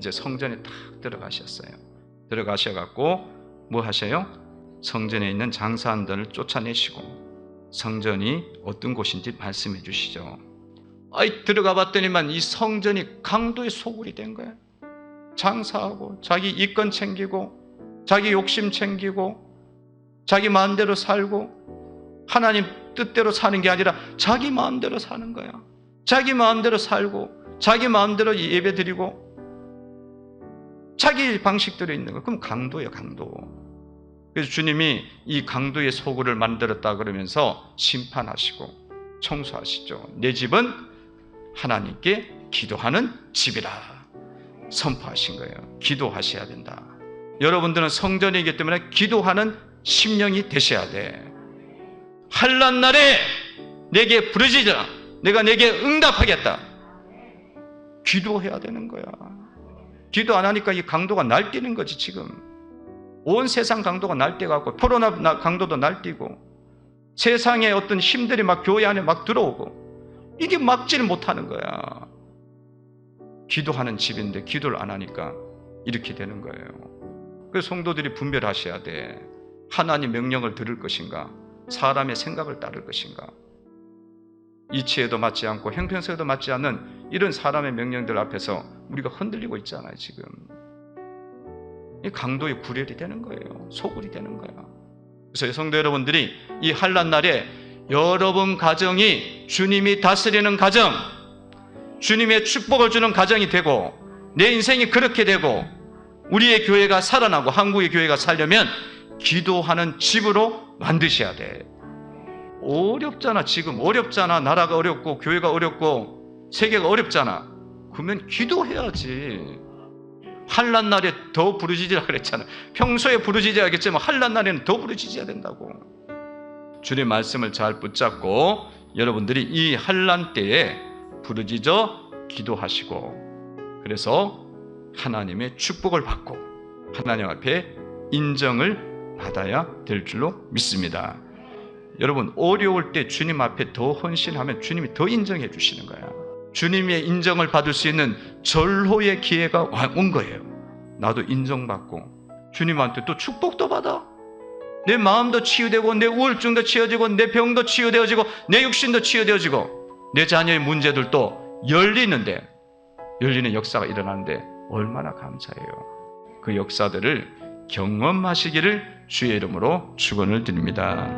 이제 성전에 탁 들어가셨어요. 들어가셔 갖고 뭐 하셔요? 성전에 있는 장사한들을 쫓아내시고 성전이 어떤 곳인지 말씀해 주시죠. 아이 들어가 봤더니만 이 성전이 강도의 소굴이 된 거예요. 장사하고 자기 이권 챙기고 자기 욕심 챙기고 자기 마음대로 살고 하나님 뜻대로 사는 게 아니라 자기 마음대로 사는 거야. 자기 마음대로 살고 자기 마음대로 예배 드리고 자기 방식대로 있는 거. 그럼 강도예요, 강도. 그래서 주님이 이 강도의 소굴을 만들었다 그러면서 심판하시고 청소하시죠. 내 집은 하나님께 기도하는 집이라 선포하신 거예요. 기도하셔야 된다. 여러분들은 성전이기 때문에 기도하는 심령이 되셔야 돼. 한란 날에 내게 부르짖으라. 내가 내게 응답하겠다. 기도해야 되는 거야. 기도 안 하니까 이 강도가 날뛰는 거지 지금. 온 세상 강도가 날뛰갖고 코로나 나- 강도도 날뛰고 세상에 어떤 힘들이 막 교회 안에 막 들어오고 이게 막지를 못하는 거야. 기도하는 집인데 기도를 안 하니까 이렇게 되는 거예요. 그래서 성도들이 분별하셔야 돼. 하나님 명령을 들을 것인가? 사람의 생각을 따를 것인가? 이치에도 맞지 않고 형평성에도 맞지 않는 이런 사람의 명령들 앞에서 우리가 흔들리고 있잖아요, 지금. 이 강도의 구렬이 되는 거예요. 소굴이 되는 거야. 그래서 성도 여러분들이 이 한란 날에 여러분 가정이 주님이 다스리는 가정, 주님의 축복을 주는 가정이 되고 내 인생이 그렇게 되고 우리의 교회가 살아나고 한국의 교회가 살려면 기도하는 집으로 만드셔야 돼. 어렵잖아, 지금. 어렵잖아. 나라가 어렵고, 교회가 어렵고, 세계가 어렵잖아. 그러면 기도해야지. 한란 날에 더 부르짖으라 그랬잖아. 평소에 부르짖어야겠지만 한란 날에는 더 부르짖어야 된다고. 주님 말씀을 잘 붙잡고 여러분들이 이 한란 때에 부르짖어 기도하시고 그래서 하나님의 축복을 받고 하나님 앞에 인정을 받아야 될 줄로 믿습니다. 여러분 어려울 때 주님 앞에 더 헌신하면 주님이 더 인정해 주시는 거야. 주님의 인정을 받을 수 있는 절호의 기회가 와- 온 거예요. 나도 인정받고 주님한테 또 축복도 받아. 내 마음도 치유되고 내 우울증도 치유되고 내 병도 치유되어지고 내 육신도 치유되어지고 내 자녀의 문제들도 열리는데 열리는 역사가 일어나는데 얼마나 감사해요. 그 역사들을 경험하시기를 주의 이름으로 축원을 드립니다.